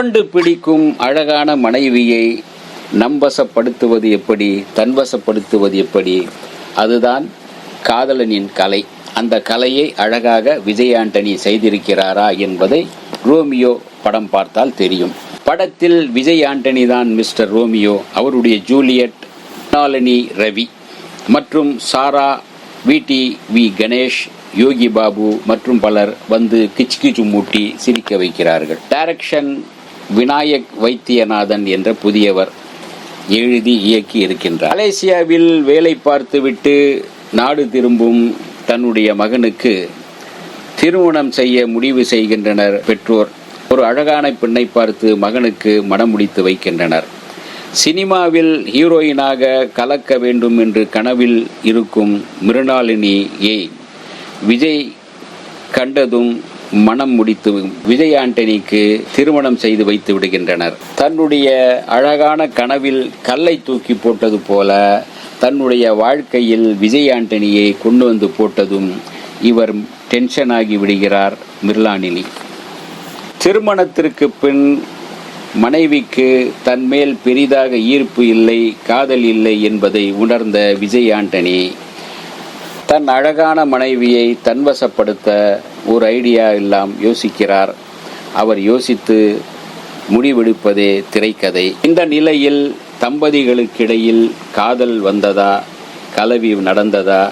சுரண்டு பிடிக்கும் அழகான மனைவியை நம்பசப்படுத்துவது எப்படி தன்வசப்படுத்துவது எப்படி? அதுதான் காதலனின் கலை. அந்த கலையை அழகாக விஜய் ஆண்டனி செய்திருக்கிறாரா என்பதை ரோமியோ படம் பார்த்தால் தெரியும். படத்தில் விஜய் ஆண்டனி தான் மிஸ்டர் ரோமியோ அவருடைய ஜூலியட் நாலினி ரவி மற்றும் சாரா விடி வி கணேஷ் யோகி பாபு மற்றும் பலர் வந்து கிச்கிச்சு மூட்டி சிரிக்க வைக்கிறார்கள். டைரக்ஷன் விநாயக் வைத்தியநாதன் என்ற புதியவர் எழுதி இயக்கி இருக்கின்றார். மலேசியாவில் வேலை பார்த்துவிட்டு நாடு திரும்பும் தன்னுடைய மகனுக்கு திருமணம் செய்ய முடிவு செய்கின்றனர் பெற்றோர். ஒரு அழகான பெண்ணை பார்த்து மகனுக்கு மனம் முடித்து வைக்கின்றனர். சினிமாவில் ஹீரோயினாக கலக்க வேண்டும் என்று கனவில் இருக்கும் மிருணாளினியை விஜய் கண்டதும் மனம் முடித்து விஜய் ஆண்டனிக்கு திருமணம் செய்து வைத்து விடுகின்றனர். தன்னுடைய அழகான கனவில் கல்லை தூக்கி போட்டது போல தன்னுடைய வாழ்க்கையில் விஜய் ஆண்டனியை கொண்டு வந்து போட்டதும் இவர் டென்ஷன் ஆகி விடுகிறார் மிர்லானினி திருமணத்திற்கு பின் மனைவிக்கு தன்மேல் பெரிதாக ஈர்ப்பு இல்லை காதல் இல்லை என்பதை உணர்ந்த விஜய் ஆண்டனி தன் அழகான மனைவியை தன்வசப்படுத்த ஒரு ஐடியா எல்லாம் யோசிக்கிறார். அவர் யோசித்து முடிவெடுப்பதே திரைக்கதை. இந்த நிலையில் தம்பதிகளுக்கிடையில் காதல் வந்ததா? கலவி நடந்ததா?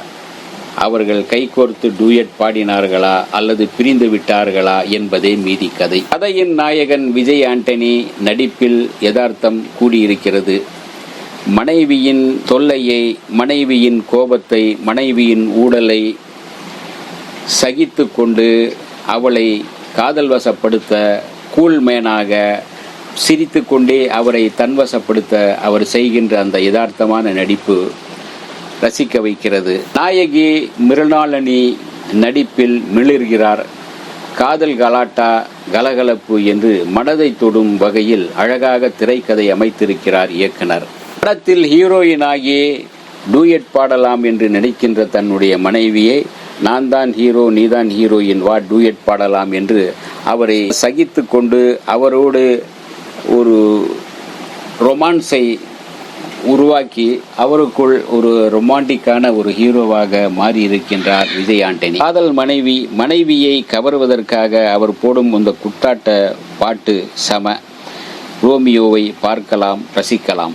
அவர்கள் கைகோர்த்து டூயட் பாடினார்களா? அல்லது பிரிந்து விட்டார்களா? என்பதே மீதி கதை. கதையின் நாயகன் விஜய் ஆண்டனி நடிப்பில் யதார்த்தம் கூடியிருக்கிறது. மனைவியின் தொல்லையை மனைவியின் கோபத்தை மனைவியின் ஊடலை சகித்து கொண்டு அவளை காதல் வசப்படுத்த கூழ்மேனாக சிரித்து கொண்டே அவரை தன்வசப்படுத்த அவர் செய்கின்ற அந்த யதார்த்தமான நடிப்பு ரசிக்க வைக்கிறது. நாயகி மிருணாளனி நடிப்பில் மிளிர்கிறார். காதல் கலாட்டா கலகலப்பு என்று மனதை தொடும் வகையில் அழகாக திரைக்கதை அமைத்திருக்கிறார் இயக்குனர். படத்தில் ஹீரோயினாகி டூயட் பாடலாம் என்று நினைக்கின்ற தன்னுடைய மனைவியை நான் தான் ஹீரோ நீதான் ஹீரோயின் வா டூயட் பாடலாம் என்று அவரை சகித்து கொண்டு அவரோடு ஒரு ரொமான்ஸை உருவாக்கி அவருக்குள் ஒரு ரொமான்டிக்கான ஒரு ஹீரோவாக மாறி இருக்கின்றார் விஜய் ஆண்டனி. காதல் மனைவி மனைவியை கவருவதற்காக அவர் போடும் அந்த குட்டாட்ட பாட்டு சம. ரோமியோவை பார்க்கலாம் ரசிக்கலாம்.